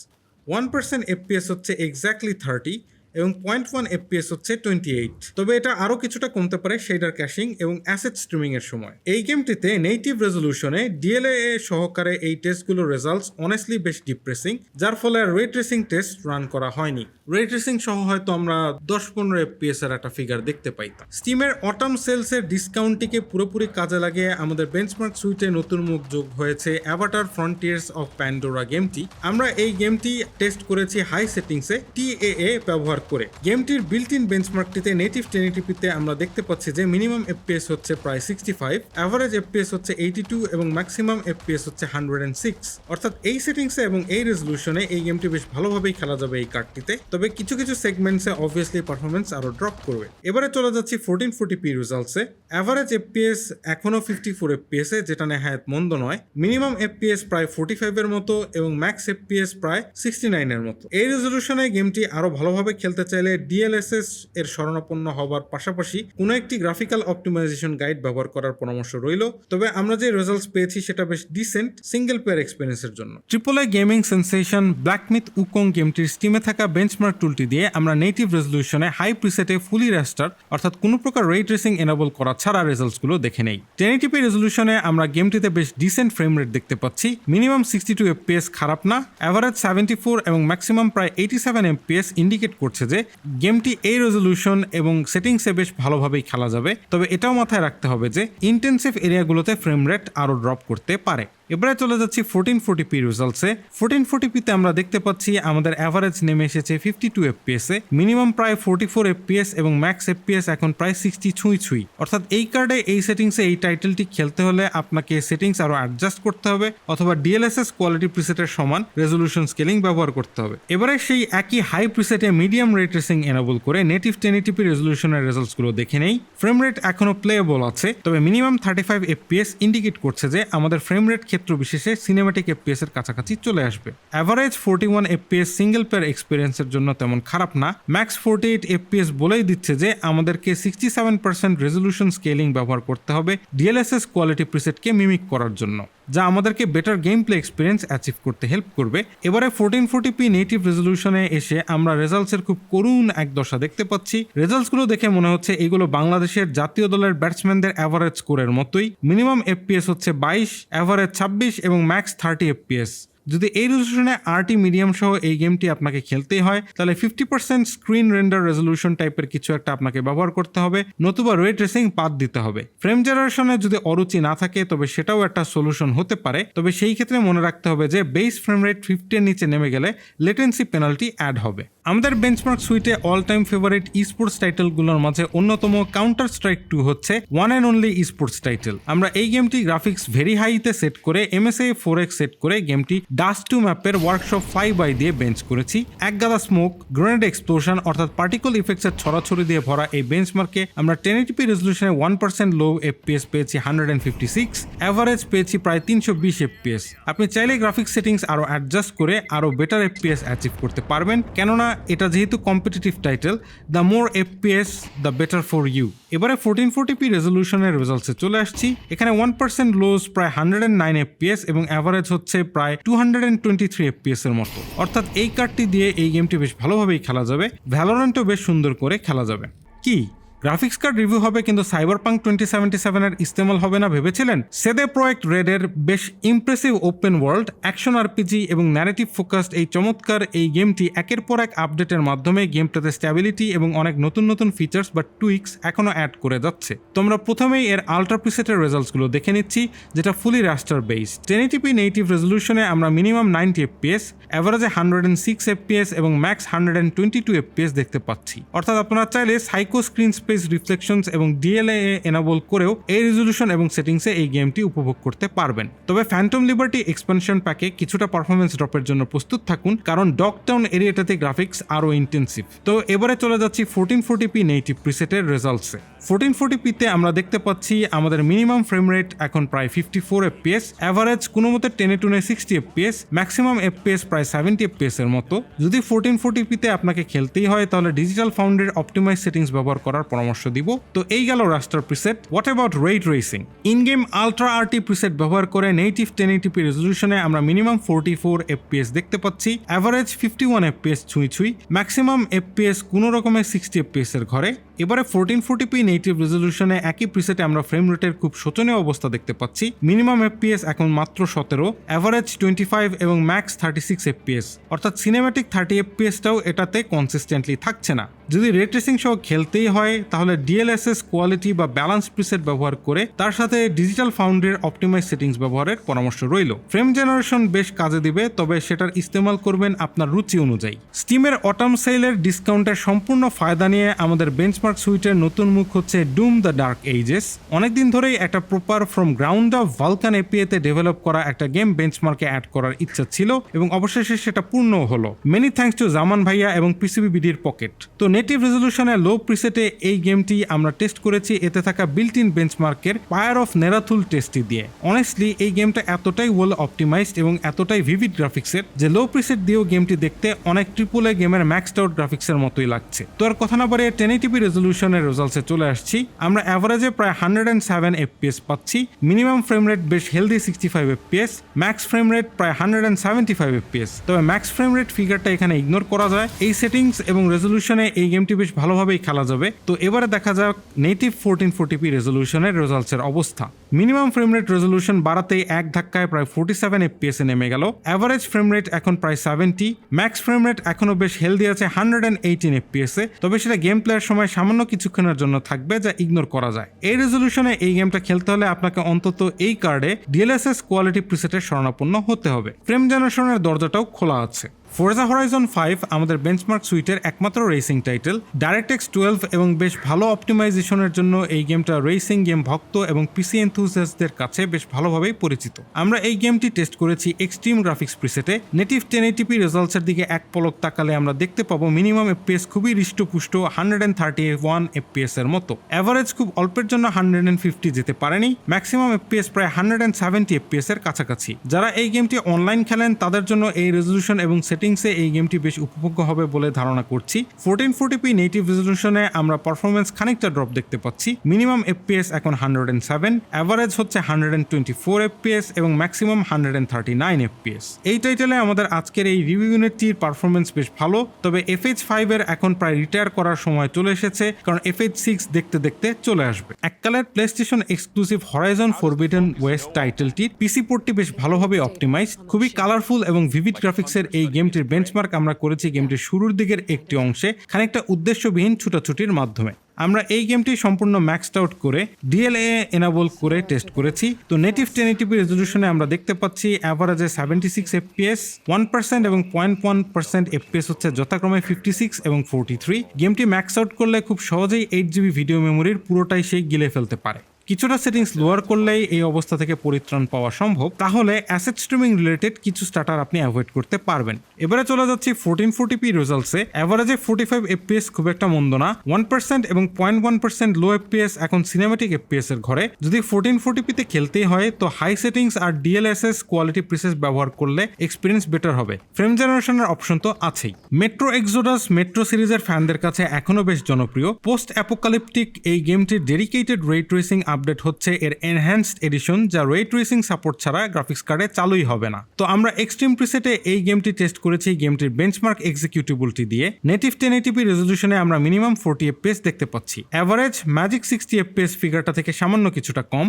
one percent FPS হচ্ছে এক্স্যাক্টলি থার্টি এবং পয়েন্ট ওয়ান এফপিএস হচ্ছে টোয়েন্টি এইট তবে এটা আরও কিছুটা কমতে পারে শেডার ক্যাশিং এবং অ্যাসেট স্ট্রিমিং এর সময়। এই গেমটিতে নেটিভ রেজলিউশনে ডিএলএ সহকারে এই টেস্টগুলোর রেজাল্টস অনেস্টলি বেশ ডিপ্রেসিং যার ফলে রে ট্রেসিং টেস্ট রান করা হয়নি। রে ট্রেসিং সহ হয়তো আমরা দশ পনেরো এফপিএস এর একটা ফিগার দেখতে পাইতাম। স্টিমের অটাম সেলসের ডিসকাউন্টটিকে পুরোপুরি কাজে লাগিয়ে আমাদের বেঞ্চমার্ক সুইটে নতুন মুখ যোগ হয়েছে অ্যাভাটার ফ্রন্টিয়ার্স অফ প্যান্ডোরা গেমটি আমরা এই গেমটি টেস্ট করেছি হাই সেটিংসে টিএএ ব্যবহার করে গেমটির বিল্ট ইন বেঞ্চমার্কটিতে নেটিভ টেনিটিপিতে আমরা দেখতে পাচ্ছি যে মিনিমাম এফপিএস হচ্ছে প্রায় সিক্সটি ফাইভ অ্যাভারেজ এফপিএস হচ্ছে এইটি টু এবং ম্যাক্সিমাম এফপিএস হচ্ছে হান্ড্রেড অ্যান্ড সিক্স অর্থাৎ এই সেটিংসে এবং এই রেজলিউশনে এই গেমটি বেশ ভালোভাবেই খেলা যাবে এই কার্ডটিতে তবে কিছু কিছু সেগমেন্টসে অবভিয়াসলি পারফরমেন্স আরও ড্রপ করবে। এবারে চলে যাচ্ছি ফোরটিন ফোর্টি পি রেজাল্টসে অ্যাভারেজ এফপিএস এখনও ফিফটি ফোর এফপিএস যেটা নেহায়ত মন্দ নয়। মিনিমাম এফপিএস প্রায় ফোর্টি ফাইভের মতো এবং ম্যাক্স এফপিএস প্রায় সিক্সটি নাইনের মতো। এই রেজলিউশনে গেমটি আরও ভালোভাবে খেলতে চাইলে ডিএলএসএস এর শরণাপন্ন হবার পাশাপাশি কোনো একটি গ্রাফিক্যাল অপটিমাইজেশন গাইড ব্যবহার করার পরামর্শ রইল। তবে আমরা যে রেজাল্টস পেয়েছি সেটা বেশ ডিসেন্ট সিঙ্গেল প্লেয়ার এক্সপিরিয়েন্সের জন্য। Triple A gaming sensation Black Myth Wukong গেমটির স্টিমে থাকা বেঞ্চমার্ক টুলটি দিয়ে আমরা নেটিভ রেজলিউশনে হাই প্রিসেটে ফুলি রেস্টার অর্থাৎ কোনো প্রকার রে রেসিং এনাবল করা ছাড়া রেজাল্টসগুলো দেখে নেই। টেনিটিপি রেজলিউশনে আমরা গেমটিতে বেশ ডিসেন্ট ফ্রেম রেট দেখতে পাচ্ছি। মিনিমাম সিক্সটি টু এফপিএস খারাপ না অ্যাভারেজ সেভেন্টি ফোর এবং ম্যাক্সিমাম প্রায় এইটি সেভেন এফপিএস ইন্ডিকেট করছে যে, গেমটি এই রেজলিউশন এবং সেটিংসে বেশ ভালোভাবেই খেলা যাবে। তবে এটাও মাথায় রাখতে হবে যে ইন্টেন্সিভ এরিয়াগুলোতে ফ্রেম রেট আরও ড্রপ করতে পারে। এবারে চলে যাচ্ছি ফোরটিন ফোর্টি পি রেজাল্টসে ফোরটিন ফোর্টি পিতে আমরা দেখতে পাচ্ছি আমাদের অ্যাভারেজ নেমে এসেছে ফিফটি টু এফপিএস এ। মিনিমাম প্রায় ফোর্টি ফোর এফপিএস এবং ম্যাক্স এফপিএস এখন প্রায় সিক্সটি ছুঁই ছুঁই। অর্থাৎ এই কার্ডে এই সেটিংসে এই টাইটেলটি খেলতে হলে আপনাকে সেটিংস আরও অ্যাডজাস্ট করতে হবে অথবা ডিএলএসএস কোয়ালিটি প্রিসেটের সমান রেজলিউশন স্কেলিং ব্যবহার করতে হবে। এবারে সেই একই হাই প্রিসেটে মিডিয়াম রেট রেসিং এনাবল করে নেটিভ টেনিটিপি রেজলিউশনের রেজাল্টসগুলো দেখে নেই। ফ্রেম রেট এখনও প্লেয়েবল আছে, তবে minimum thirty five FPS indicate করছে যে আমাদের ফ্রেম রেট ক্ষেত্র বিশেষে সিনেমেটিক এফপিএস এর কাছাকাছি চলে আসবে। Average forty one FPS single player এক্সপিরিয়েন্সের জন্য তেমন খারাপ না। ম্যাক্স ফোরটি এইট এফপিএস বলেই দিচ্ছে যে আমাদেরকে sixty seven percent resolution scaling ব্যবহার করতে হবে ডিএলএসএস কোয়ালিটি প্রিসেটকে মিমিক করার জন্য। যা আমাদেরকে better game play experience achieve করতে হেল্প করবে। এবারে ফোরটিন ফোরটি পি নেটিভ রেজলিউশনে এসে আমরা রেজাল্টসের খুব করুণ এক দশা দেখতে পাচ্ছি। রেজাল্টসগুলো দেখে মনে হচ্ছে এগুলো বাংলাদেশের জাতীয় দলের ব্যাটসম্যানদের অ্যাভারেজ স্কোরের মতোই। মিনিমাম এফপিএস হচ্ছে বাইশ অ্যাভারেজ ছাব্বিশ এবং ম্যাক্স থার্টি এফপিএস যদি এই রেজলিউশনে আরটি মিডিয়াম সহ এই গেমটি আপনাকে খেলতেই হয়, তাহলে fifty percent screen render resolution টাইপের কিছু একটা আপনাকে ব্যবহার করতে হবে, নতুবা রে ট্রেসিং পাত দিতে হবে। ফ্রেম জেনারেশনে যদি অরুচি না থাকে, তবে সেটাও একটা সলিউশন হতে পারে, তবে সেই ক্ষেত্রে মনে রাখতে হবে যে বেস ফ্রেম রেট ফিফটির নিচে নেমে গেলে লেটেন্সি পেনাল্টি অ্যাড হবে। আমাদের বেঞ্চমার্ক সুইটে all time favourite esports টাইটেলগুলোর মাঝে অন্যতম কাউন্টার স্ট্রাইক টু হচ্ছে one and only sports title আমরা এই গেমটি গ্রাফিক্স ভেরি হাইতে সেট করে এমএসএ ফোর সেট করে গেমটি ডাস্ট টু ম্যাপের ওয়ার্কশপ ফাইভ বাই দিয়ে বেঞ্চ করেছি। এক গাদা স্মোক গ্রেনেড এক্সপ্লোশন অর্থাৎ পার্টিকল ইফেক্টসের ছড়াছড়ি দিয়ে ভরা এই বেঞ্চমার্কে আমরা টেন এইটিপি রেজলিউশনে ওয়ান পার্সেন্ট লো এফপিএস পেয়েছি hundred and fifty six average পেয়েছি প্রায় তিনশো বিশ এফপিএস আপনি চাইলে গ্রাফিক্স সেটিংস আরও অ্যাডজাস্ট করে আরও বেটার এফপিএস অ্যাচিভ করতে পারবেন, কেননা এটা যেহেতু competitive title the more FPS the better for you এবারে ফোরটিন ফোরটি পি রেজলিউশনের রেজাল্টসে চলে আসছি। এখানে ওয়ান পার্সেন্ট লোজ প্রায় হান্ড্রেড অ্যান্ড নাইন এফপিএস এবং অ্যাভারেজ হচ্ছে প্রায় two hundred and twenty three FPS এর মতো। অর্থাৎ এই কার্ডটি দিয়ে এই গেমটি বেশ ভালোভাবেই খেলা যাবে। ভ্যালোরেন্টও বেশ সুন্দর করে খেলা যাবে। কি? গ্রাফিক্স কার্ড রিভিউ হবে, কিন্তু সাইবার পাঙ্ক টোয়েন্টি সেভেন্টি সেভেনের ইস্তেমাল হবে না ভেবেছিলেন? সেদে প্রোয়েক্ট রেডের বেশ impressive open world action RPG এবং ন্যারেটিভ ফোকাসড এই চমৎকার এই গেমটি একের পর এক আপডেটের মাধ্যমে গেমটাতে স্ট্যাবিলিটি এবং অনেক নতুন নতুন ফিচার্স বা টুইক্স এখনও অ্যাড করে যাচ্ছে। তোমরা প্রথমেই এর আলট্রা প্রিসেটের রেজাল্টসগুলো দেখে নিচ্ছি, যেটা fully raster base ten eighty p native রেজলিউশনে আমরা মিনিমাম নাইনটি এফপিএস অ্যাভারেজে হান্ড্রেড অ্যান্ড সিক্স এফপিএস এবং max hundred and twenty two FPS দেখতে পাচ্ছি। অর্থাৎ আপনারা চাইলে সাইকো স্ক্রিন রিফ্লেকশনস এবং ডিএলএ এনাবল করেও এই রেজলিউশন এবং সেটিংসে এই গেমটি উপভোগ করতে পারবেন। তবে ফ্যান্টম লিবার্টি এক্সপেনশন প্যাকে কিছুটা পারফরমেন্স ড্রপের জন্য প্রস্তুত থাকুন, কারণ ডকটাউন এরিয়াটাতে গ্রাফিক্স আরও ইন্টেন্সিভ তো এবারে চলে যাচ্ছি ফোরটিন ফোরটি পি নেটিভ প্রিসেটের রেজাল্টসে ফোরটিন ফোরটি পিতে আমরা দেখতে পাচ্ছি আমাদের মিনিমাম ফ্রেম রেট এখন প্রায় ফিফটি ফোর এফপিএস অ্যাভারেজ কোনো মতে টেনে টুনে সিক্সটি এফপিএস ম্যাক্সিমাম এফপিএস প্রায় সেভেন্টি এফপিএস এর মতো। যদি ফোরটিন ফোরটি পিতে আপনাকে খেলতেই হয়, তাহলে ডিজিটাল ফাউন্ডের অপটিমাইজ সেটিংস ব্যবহার করার পরামর্শ দিব। তো এই গেল raster preset what about ray tracing in game ultra RT preset ব্যবহার করে নেটিভ টেন এইটিপি রেজলিউশনে আমরা মিনিমাম ফোরটি ফোর এফপিএস দেখতে পাচ্ছি। অ্যাভারেজ ফিফটি ওয়ান এফপিএস ছুঁই ছুঁই। ম্যাক্সিমাম এফপিএস কোনো রকমের সিক্সটি এফপিএস এর ঘরে। এবারে ফোরটিন ফোরটি পি নেটিভ রেজলিউশনে একই প্রিসেটে আমরা ফ্রেম রেটের খুব শোচনীয় অবস্থা দেখতে পাচ্ছি। মিনিমাম এফপিএস এখন মাত্র সতেরো। অ্যাভারেজ টোয়েন্টি ফাইভ এবং ম্যাক্স থার্টি সিক্স এফপিএস অর্থাৎ সিনেম্যাটিক থার্টি এফপিএসটাও এটাতে কনসিস্টেন্টলি থাকছে না। যদি রেট রেসিং সহ খেলতেই হয় তাহলে ডিএলএসএস কোয়ালিটি বা ব্যালেন্স প্রিসেট ব্যবহার করে তার সাথে ডিজিটাল ফাউন্ডের অপটিমাইজ সেটিংস ব্যবহারের পরামর্শ রইল। ফ্রেম জেনারেশন বেশ কাজে দিবে, তবে সেটার ইস্তেমাল করবেন আপনার রুচি অনুযায়ী। স্টিমের অটাম সেলের ডিসকাউন্টের সম্পূর্ণ ফায়দা নিয়ে আমাদের বেঞ্চমার্ক সুইটের নতুন মুখ হচ্ছে ডুম দ্য ডার্ক এইজেস অনেকদিন ধরেই একটা proper from ground of Vulkan এপিএতে develop করা একটা গেম বেঞ্চমার্কে অ্যাড করার ইচ্ছা ছিল এবং অবশেষে সেটা পূর্ণ হলো। মেনি থ্যাঙ্কস টু জামান ভাইয়া এবং পিসিবি বিডির পকেট তো নেটিভ রেজলিউশনে লো প্রিসেটে এই গেমটি আমরা টেস্ট করেছি, এতে থাকা বিল্ট ইন বেঞ্চমার্কের পায়ার অফ নেরাথুল টেস্টটি দিয়ে। অনেস্টলি এই গেমটা এতটাই ওয়েল অপটিমাইজড এবং এতটাই ভিভিড গ্রাফিক্সের যে লো প্রিসেট দিয়েও গেমটি দেখতে অনেক ট্রিপল এ গেমের ম্যাক্সড আউট গ্রাফিক্সের মতোই লাগছে। তো আর কথা না বাড়িয়ে টেন এইটিপি রেজলিউশনের রেজাল্টসে চলে আসছি। আমরা অ্যাভারেজে প্রায় হান্ড্রেড অ্যান্ড সেভেন এফপিএস পাচ্ছি মিনিমাম ফ্রেম রেট বেশ healthy sixty five FPS max frame rate প্রায় hundred and seventy five FPS তবে ম্যাক্স ফ্রেম রেট ফিগারটা এখানে ইগনোর করা যায়। এই সেটিংস এবং রেজলিউশনে এই গেমটি বেশ ভালোভাবেই খেলা যাবে। তো এবারে দেখা যাক নেটিভ ফোরটিন ফোরটি পি রেজলিউশনের রেজাল্টসের অবস্থা। মিনিমাম ফ্রেম রেট রেজলিউশন বাড়াতেই এক ধাক্কায় প্রায় ফোর্টি সেভেন এফপিএস নেমে গেল। অ্যাভারেজ ফ্রেম রেট এখন প্রায় সেভেন্টি ম্যাক্স ফ্রেম রেট এখনও বেশ হেলদি আছে হান্ড্রেড অ্যান্ড এইটিন এফপিএস এ। তবে সেটা গেম প্লেয়ার সময় সামান্য কিছুক্ষণের জন্য থাকবে যা ইগনোর করা যায়। এই রেজলিউশনে এই গেমটা খেলতে হলে আপনাকে অন্তত এই কার্ডে ডিএলএসএস কোয়ালিটি প্রিসেটের শরণাপন্ন হতে হবে। ফ্রেম জেনারেশনের দরজাটাও খোলা আছে। ফোরজা হরাইজন ফাইভ আমাদের বেঞ্চমার্ক সুইটের একমাত্র racing title direct x twelve এবং বেশ ভালো অপটিমাইজেশনের জন্য এই গেমটা রেসিং গেম ভক্ত এবং পিসি এনথুজিয়াসদের কাছে বেশ ভালোভাবেই পরিচিত। আমরা এই গেমটি টেস্ট করেছি এক্সট্রিম গ্রাফিক্স প্রিসেটে নেটিভ টেন এইটিপি রেজাল্টসের দিকে এক পলক তাকালে আমরা দেখতে পাবো মিনিমাম এফপিএস খুবই হৃষ্টপুষ্ট hundred and thirty one FPS এর মতো। অ্যাভারেজ খুব অল্পের জন্য হান্ড্রেড অ্যান্ড ফিফটি যেতে পারেনি ম্যাক্সিমাম এফপিএস প্রায় হান্ড্রেড অ্যান্ড সেভেন্টি এফপিএস এর কাছাকাছি। যারা এই গেমটি অনলাইন খেলেন, তাদের জন্য এই রেজলিউশন এবং সেটিংসে এই গেমটি বেশ উপভোগ্য হবে বলে ধারণা করছি। ফোরটিন ফোরটি পি নেটিভ রেজলিউশনে আমরা পারফরমেন্স খানিকটা ড্রপ দেখতে পাচ্ছি। মিনিমাম এফপিএস এখন হান্ড্রেড অ্যান্ড সেভেন অ্যাভারেজ হচ্ছে hundred and twenty four FPS এবং maximum hundred and thirty nine FPS এই টাইটেলে আমাদের আজকের এই রিভিউ ইউনিটটির পারফরমেন্স বেশ ভালো, তবে এফএইচ ফাইভের এখন প্রায় রিটায়ার করার সময় চলে এসেছে, কারণ এফএইচ সিক্স দেখতে দেখতে চলে আসবে। এককালের PlayStation exclusive Horizon Forbidden West টাইটেলটির PC পোর্টটি বেশ ভালোভাবে অপটিমাইজ খুবই কালারফুল এবং ভিভিড গ্রাফিক্সের এই গেমটির বেঞ্চমার্ক আমরা করেছি গেমটির শুরুর দিকের একটি অংশে খানিকটা উদ্দেশ্যবিহীন ছুটাছুটির মাধ্যমে। আমরা এই গেমটি সম্পূর্ণ ম্যাক্সড আউট করে ডিএলএ এনাবল করে টেস্ট করেছি। তো নেটিভ টেন এইটিপি রেজলিউশনে আমরা দেখতে পাচ্ছি অ্যাভারেজে seventy six FPS one percent এবং পয়েন্ট ওয়ান পার্সেন্ট এফপিএস হচ্ছে যথাক্রমে ফিফটি সিক্স এবং ফোরটি থ্রি গেমটি ম্যাক্স আউট করলে খুব সহজেই এইট জিবি ভিডিও মেমোরির পুরোটাই সে গিলে ফেলতে পারে। কিছুটা সেটিংস লোয়ার করলেই এই অবস্থা থেকে পরিত্রাণ পাওয়া সম্ভব, তাহলে অ্যাসেট স্ট্রিমিং রিলেটেড কিছু স্টার্টার আপনি অ্যাভয়েড করতে পারবেন। এবারে চলে যাচ্ছি ফোরটিন ফোর্টি পি রেজাল্টসে অ্যাভারেজে ফোর্টি ফাইভ এফপিএস খুব একটা মন্দ না। ওয়ান পার্সেন্ট এবং point one percent low FPS এখন সিনেমেটিক এফপিএস এর ঘরে। যদি ফোরটিন ফোর্টি পিতে খেলতেই হয়, তো হাই সেটিংস আর ডিএলএসএস কোয়ালিটি প্রিসেস ব্যবহার করলে এক্সপিরিয়েন্স বেটার হবে। ফ্রেম জেনারেশনের অপশন তো আছেই। মেট্রো এক্সোডাস মেট্রো সিরিজের ফ্যানদের কাছে এখনও বেশ জনপ্রিয়। পোস্ট অ্যাপোকালিপটিক এই গেমটির ডেডিকেটেড রে ট্রেসিং আপডেট হচ্ছে এর এনহ্যান্সড এডিশন যা রে ট্রেসিং সাপোর্ট ছাড়া গ্রাফিক্স কার্ডে চালুই হবে না। তো আমরা এক্সট্রিম প্রিসেটে এই গেমটি টেস্ট করেছি গেমটির বেঞ্চমার্ক এক্সিকিউটিবিলিটি দিয়ে। নেটিভ টেন এইটিপি রেজলিউশনে আমরা মিনিমাম ফোর্টি এফপিএস দেখতে পাচ্ছি। অ্যাভারেজ ম্যাজিক সিক্সটি এফপিএস ফিগারটা থেকে সামান্য কিছুটা কম।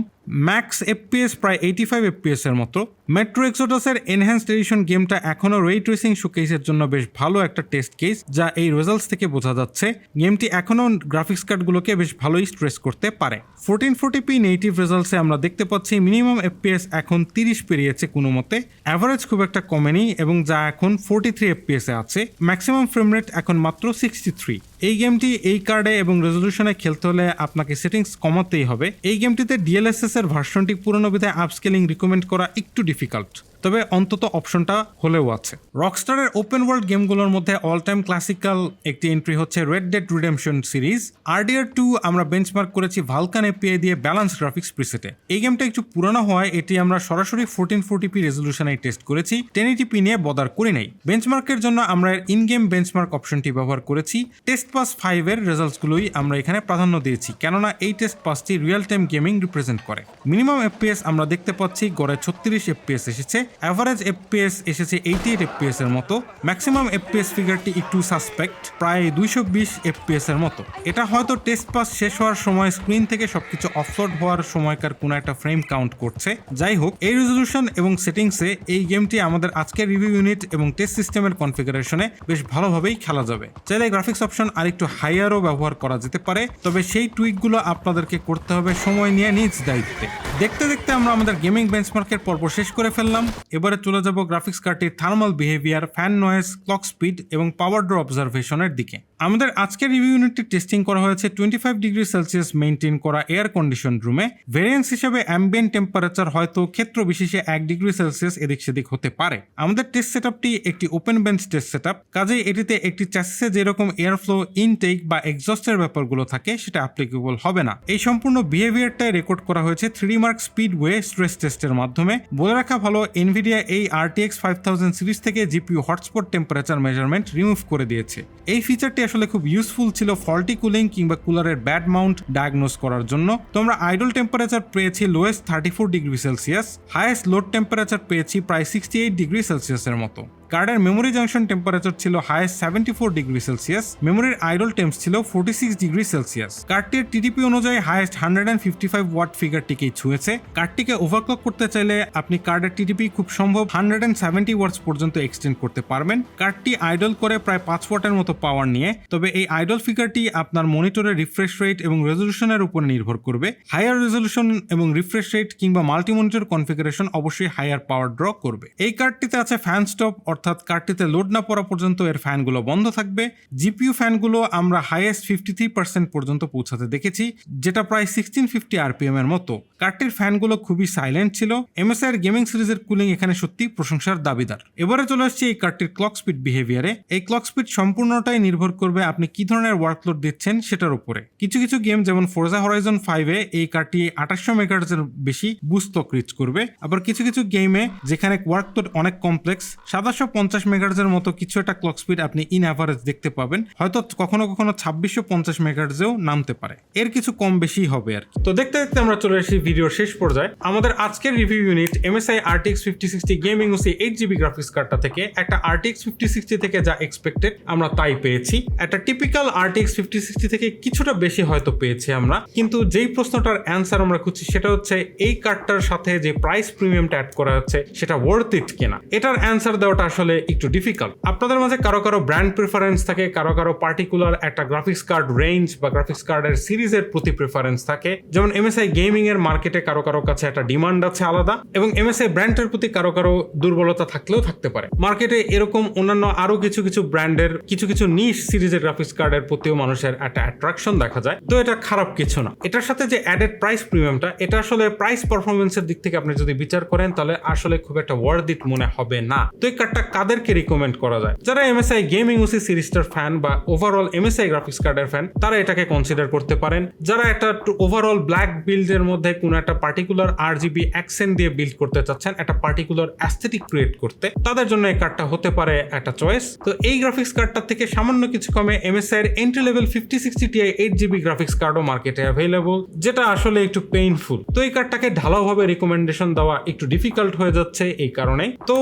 ম্যাক্স এফপিএস প্রায় এইটি ফাইভ এফপিএস এর মতো। মেট্রো এক্সোডাসের এনহ্যান্সড এডিশন গেমটা এখনও রে ট্রেসিং শোকেসের জন্য বেশ ভালো একটা টেস্ট কেস যা এই রেজাল্টস থেকে বোঝা যাচ্ছে। গেমটি এখনও গ্রাফিক্স কার্ডগুলোকে বেশ ভালোই স্ট্রেস করতে পারে। ফোরটিন ফোর্টি পি নেটিভ রেজাল্টসে আমরা দেখতে পাচ্ছি মিনিমাম এফপিএস এখন তিরিশ পেরিয়েছে কোনো মতে। অ্যাভারেজ খুব একটা কমেনি এবং যা এখন ফোরটি থ্রি এফপিএস আছে। ম্যাক্সিমাম ফ্রেম রেট এখন মাত্র সিক্সটি থ্রি এই গেমটি এই কার্ডে এবং রেজলিউশনে খেলতে হলে আপনাকে সেটিংস কমাতেই হবে। এই গেমটিতে ডিএলএসএস এর ভার্সনটি পুরনো বিধায় আপস্কেলিং রিকমেন্ড করা একটু ডিফিকাল্ট তবে অন্তত অপশনটা হলেও আছে। রকস্টারের ওপেন ওয়ার্ল্ড গেমগুলোর মধ্যে অল টাইম ক্লাসিক্যাল একটি এন্ট্রি হচ্ছে Red Dead Redemption series RDR two আমরা বেঞ্চমার্ক করেছি ভালকান এপিআই দিয়ে ব্যালেন্স গ্রাফিক্স প্রিসেটে এই গেমটা একটু পুরনো হওয়ায় এটি আমরা সরাসরি ফোরটিন ফোর্টি পি রেজলিউশনে টেস্ট করেছি টেন পি নিয়ে বদার করি নাই। বেঞ্চমার্কের জন্য আমরা ইন গেম বেঞ্চমার্ক অপশনটি ব্যবহার করেছি। টেস্ট পাস ফাইভের রেজাল্টসগুলোই আমরা এখানে প্রাধান্য দিয়েছি, কেননা এই টেস্ট পাসটি রিয়েল টাইম গেমিং রিপ্রেজেন্ট করে মিনিমাম এফপিএস আমরা দেখতে পাচ্ছি, গড়ে ছত্রিশ এফপিএস এসেছে। অ্যাভারেজ এফপিএস এসেছে এইটি এইট এফপিএস এর মতো। ম্যাক্সিমাম এফপিএস ফিগারটি একটু সাসপেক্ট প্রায় দুইশো বিশ এফপিএস এর মতো। এটা হয়তো টেস্ট পাস শেষ হওয়ার সময় স্ক্রিন থেকে সবকিছু অফলোড হওয়ার সময়কার কোনো একটা ফ্রেম কাউন্ট করছে। যাই হোক, এই রেজলিউশন এবং সেটিংসে এই গেমটি আমাদের আজকের রিভিউ ইউনিট এবং টেস্ট সিস্টেমের কনফিগারেশনে বেশ ভালোভাবেই খেলা যাবে। চাইলে গ্রাফিক্স অপশন আরেকটু হাইয়ারও ব্যবহার করা যেতে পারে, তবে সেই টুইকগুলো আপনাদেরকে করতে হবে সময় নিয়ে নিজ দায়িত্বে। দেখতে দেখতে আমরা আমাদের গেমিং বেঞ্চমার্কের পর্ব শেষ করে ফেললাম। এবারে চলে যাব graphics কার্ডটির thermal behaviour fan noise clock speed এবং পাওয়ার ড্র অবজারভেশনের দিকে। আমাদের আজকের রিভিউ ইউনিটটি টেস্টিং করা হয়েছে twenty five degree Celsius maintain করা এয়ার কন্ডিশন রুমে ভেরিয়েন্স হিসেবে অ্যাম্বিয়েন্ট টেম্পারেচার হয়তো ক্ষেত্র বিশেষে এক ডিগ্রি সেলসিয়াস এদিক সেদিক হতে পারে। আমাদের টেস্ট সেটআপটি একটি ওপেন বেঞ্চ টেস্ট সেটআপ কাজেই এটিতে একটি চ্যাসিসে যেরকম এয়ার ফ্লো ইনটেক বা এক্সস্টের ব্যাপারগুলো থাকে, সেটা অ্যাপ্লিকেবল হবে না। এই সম্পূর্ণ বিহেভিয়ারটাই রেকর্ড করা হয়েছে three mark Speed Way stress টেস্টের মাধ্যমে। বলে রাখা ভালো এনভিডিয়া এই আরটিএক্স ফাইভ থাউজেন্ড সিরিজ থেকে GPU hotspot temperature measurement remove করে দিয়েছে। এই ফিচারটি আসলে খুব ইউজফুল ছিল ফল্টি কুলিং কিংবা কুলারের ব্যাড মাউন্ট ডায়াগনোজ করার জন্য। তোমরা আইডল টেম্পারেচার পেয়েছি lowest thirty four degree Celsius highest load temperature পেয়েছি প্রায় সিক্সটি এইট ডিগ্রি সেলসিয়াসের মতো। কার্ডের মেমোরি জাংশন টেম্পারেচার ছিল highest seventy four degree Celsius মেমোরির আইডল টেম্পস ছিল ফোর্টি সিক্স ডিগ্রি সেলসিয়াস কার্ডটির টিডিপি অনুযায়ী highest hundred and fifty five watt ফিগারটিকেই ছুঁয়েছে। কার্ডটিকে ওভারক্লক করতে চাইলে আপনি কার্ডের টিডিপি খুব সম্ভব হান্ড্রেড অ্যান্ড সেভেন্টি ওয়াটস পর্যন্ত এক্সটেন্ড করতে পারবেন। কার্ডটি আইডল করে প্রায় পাঁচ ওয়াটের মতো পাওয়ার নিয়ে, তবে এই আইডল ফিগারটি আপনার মনিটরের রিফ্রেশ রেট এবং রেজলিউশনের উপর নির্ভর করবে। হায়ার রেজলিউশন এবং রিফ্রেশ রেট কিংবা মাল্টি মনিটর কনফিগারেশন অবশ্যই হায়ার পাওয়ার ড্র করবে। এই কার্ডটিতে আছে ফ্যান স্টপ অর্থাৎ কার্ডটিতে লোড না পড়া পর্যন্ত এর ফ্যানগুলো বন্ধ থাকবে। জিপিইউ ফ্যানগুলো আমরা হাইয়েস্ট ফিফটি থ্রি পার্সেন্ট পর্যন্ত পৌঁছাতে দেখেছি, যেটা প্রায় সিক্সটিন ফিফটি আরপিএম এর মতো। কার্ডটির ফ্যানগুলো খুবই সাইলেন্ট ছিল। এমএসআই এর গেমিং সিরিজের কুলিং এখানে সত্যি প্রশংসার দাবিদার। এবারে চলে আসছি এই কার্ডটির ক্লক স্পিড বিহেভিয়ারে এই ক্লক স্পিড সম্পূর্ণটাই নির্ভর করবে আপনি কি ধরনের ওয়ার্কলোড দিচ্ছেন সেটার উপরে। কিছু কিছু গেম যেমন ফোরজা হরাইজন ফাইভে এই কার্ডটি আঠাশশো মেগাহার্জের বেশি বুস্টক রিচ করবে। আবার কিছু কিছু গেমে যেখানে ওয়ার্কলোড অনেক কমপ্লেক্স সাতাশশো পঞ্চাশ মেগাহার্জের মতো কিছু একটা ক্লক স্পিড আপনি ইন অ্যাভারেজ দেখতে পাবেন। হয়তো কখনো কখনো ছাব্বিশশো পঞ্চাশ মেগাহার্জেও নামতে পারে। এর কিছু কম বেশি হবে আর তো দেখতে দেখতে আমরা চলে এসেছি ভিডিওর শেষ পর্যায়ে। আমাদের আজকের review unit MSI RTX fifty sixty gaming OC eight GB graphics কার্ডটা থেকে, একটা আরটিএক্স ফিফটি সিক্সটি থেকে যা এক্সপেক্টেড আমরা তাই পেয়েছি। একটা টিপিক্যাল আরটিএক্স ফিফটি সিক্সটি থেকে কিছুটা বেশি হয়তো পেয়েছি আমরা। কিন্তু যেই প্রশ্নটার অ্যান্সার আমরা খুঁজছি, সেটা হচ্ছে এই কার্ডটার সাথে যে প্রাইস প্রিমিয়ামটা অ্যাড করা হচ্ছে, সেটা ওয়ার্থ ইট কিনা? এটার অ্যান্সার দেওয়াটা আসলে একটু ডিফিকাল্ট আপনাদের মাঝে কারও কারও ব্র্যান্ড প্রেফারেন্স থাকে, কারও কারও পার্টিকুলার একটা গ্রাফিক্স কার্ড রেঞ্জ বা গ্রাফিক্স কার্ডের সিরিজের প্রতি প্রেফারেন্স থাকে। যেমন এমএসআই গেমিং এর মার্কেটে কারও কারও কাছে একটা ডিমান্ড আছে আলাদা এবং এমএসআই ব্র্যান্ডের প্রতি কারও কারও দুর্বলতা থাকলেও থাকতে পারে। মার্কেটে এরকম অন্যান্য আরও কিছু কিছু ব্র্যান্ডের কিছু কিছু নিশ সিরিজের গ্রাফিক্স কার্ডের প্রতিও মানুষের একটা অ্যাট্রাকশন দেখা যায়। তো এটা খারাপ কিছু না। এটার সাথে যে অ্যাডেড প্রাইস প্রিমিয়ামটা এটা আসলে প্রাইস পারফরমেন্সের দিক থেকে আপনি যদি বিচার করেন, তাহলে আসলে খুব একটা ওয়ার্ড ইট মনে হবে না। তো এই কার্ডটা কাদেরকে রিকমেন্ড করা যায়? যারা এমএসআই গেমিং ওসি সিরিজটার ফ্যান বা ওভারঅল এমএসআই গ্রাফিক্স কার্ডের ফ্যান তারা এটাকে কনসিডার করতে পারেন। যারা একটা ওভারঅল ব্ল্যাক বিল্ডের মধ্যে কোনো একটা পার্টিকুলার আর জিবি অ্যাকসেন্ট দিয়ে বিল্ড করতে চাচ্ছেন, একটা পার্টিকুলার অ্যাস্থেটিক ক্রিয়েট করতে, তাদের জন্য এই কার্ডটা হতে পারে একটা চয়েস তো এই গ্রাফিক্স কার্ডটা থেকে সামান্য কিছু কমে এমএসআই এর entry level fifty sixty Ti eight GB graphics কার্ডও মার্কেটে অ্যাভেলেবল যেটা আসলে একটু পেইনফুল তো এই কার্ডটাকে ঢালাওভাবে রিকমেন্ডেশন দেওয়া একটু ডিফিকাল্ট হয়ে যাচ্ছে এই কারণে। তো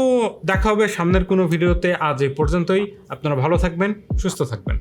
দেখা হবে সামনের কোনো ভিডিওতে আজ এই পর্যন্তই। আপনারা ভালো থাকবেন সুস্থ থাকবেন।